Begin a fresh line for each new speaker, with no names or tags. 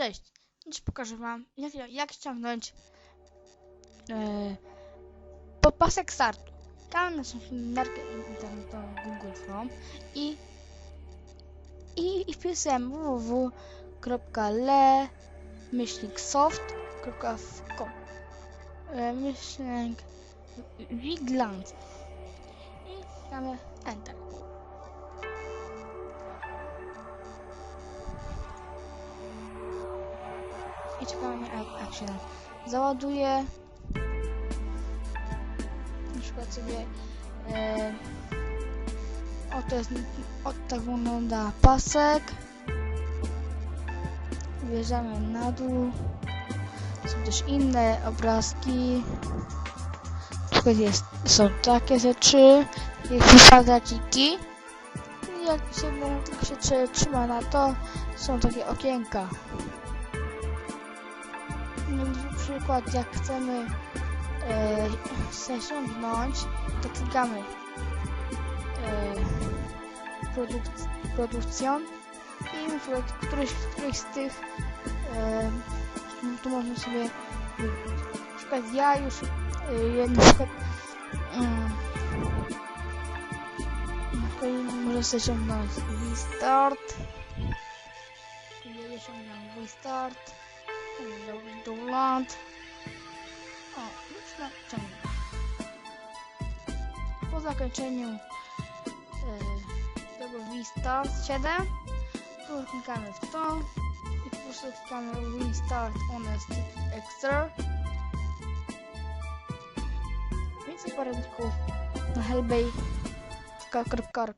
Cześć! Dziś pokażę wam jak, jak ściągnąć e, po pasek startu. Tam naszą markę internetową Google Chrome i i, i wpisałem www.le soft.com e, myślnik Wigland i damy Enter. I czekamy jak się załaduje. Na przykład sobie e, oto jest o, tak wygląda pasek. Wjeżdżamy na dół. Są też inne obrazki. Na przykład jest, są takie rzeczy. Jest kwadraciki. I jak się, jak się trzy- trzyma na to, są takie okienka. Na przykład jak chcemy e, zasiągnąć, to klikamy e, produk produkcją i przykład któryś, któryś z tych e, tu można sobie na przykład ja już e, na przykład może zasiągnąć restart ja osiągnąłem restart do, do land. O, już na ciągle. Po zakończeniu e, tego restart 7 tu klikamy w to i po prostu klikamy restart stick extra więcej poradników na hellbay.org